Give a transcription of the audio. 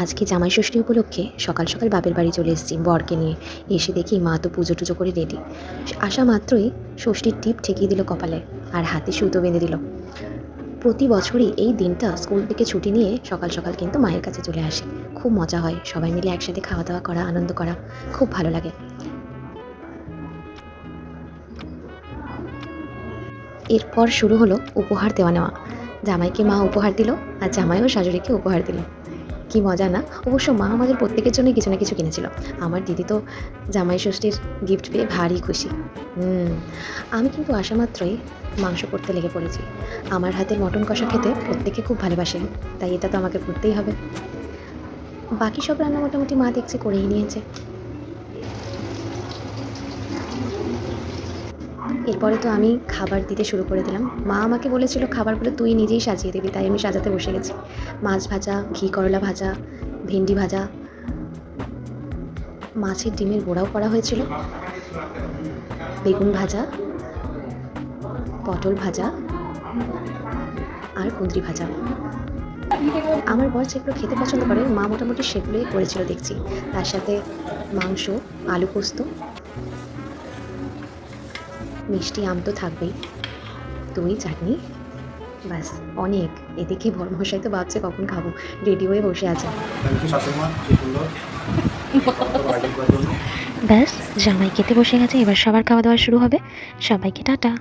আজকে জামাই ষষ্ঠী উপলক্ষে সকাল সকাল বাপের বাড়ি চলে এসেছি বরকে নিয়ে। এসে দেখি মা তো পুজো টুজো করে রেডি আসা মাত্রই ষষ্ঠীর টিপ ঠেকিয়ে দিল কপালে আর হাতে সুতো বেঁধে দিল। প্রতি বছরই এই দিনটা স্কুল থেকে ছুটি নিয়ে সকাল সকাল কিন্তু মায়ের কাছে চলে আসি। খুব মজা হয়, সবাই মিলে একসাথে খাওয়া দাওয়া করা, আনন্দ করা, খুব ভালো লাগে। এরপর শুরু হলো উপহার দেওয়া নেওয়া। জামাইকে মা উপহার দিল আর জামাইও শাশুড়িকে উপহার দিল। কি মজা না? অবশ্য মা আমাদের প্রত্যেকের জন্যই কিছু না কিছু কিনেছিল। আমার দিদি তো জামাই ষষ্ঠীর গিফট পেয়ে ভারী খুশি। হুম, আমি কিন্তু আসা মাত্রই মাংস করতে লেগে পড়েছি। আমার হাতের মটন কষা খেতে প্রত্যেকে খুব ভালোবাসে তাই এটা তো আমাকে করতেই হবে। বাকি সব রান্না মোটামুটি মা দেখছি করেই নিয়েছে। এরপরে তো আমি খাবার দিতে শুরু করে দিলাম। মা আমাকে বলেছিল খাবারগুলো তুই নিজেই সাজিয়ে দিবি। তাই আমি সাজাতে বসে গেছি। মাছ ভাজা, ঘি করলা ভাজা, ভেন্ডি ভাজা, মাছের ডিমের বোড়াও করা হয়েছিল, বেগুন ভাজা, পটল ভাজা আর কুঁদরি ভাজা। আমার বর যেগুলো খেতে পছন্দ করে, মা মোটামুটি সেগুলোই করেছিল দেখছি। তার সাথে মাংস, আলু পোস্ত মিষ্টি আম তো থাকবেই। দই চাটনি? ব্যাস অনেক। এদিকে বড়মশাই তো ভাবছে কখন খাব। রেডি হয়ে বসে আছে। ব্যাস জামাই খেতে বসে গেছে। এবার সবার খাওয়া দাওয়া শুরু হবে। সবাইকে টাটা।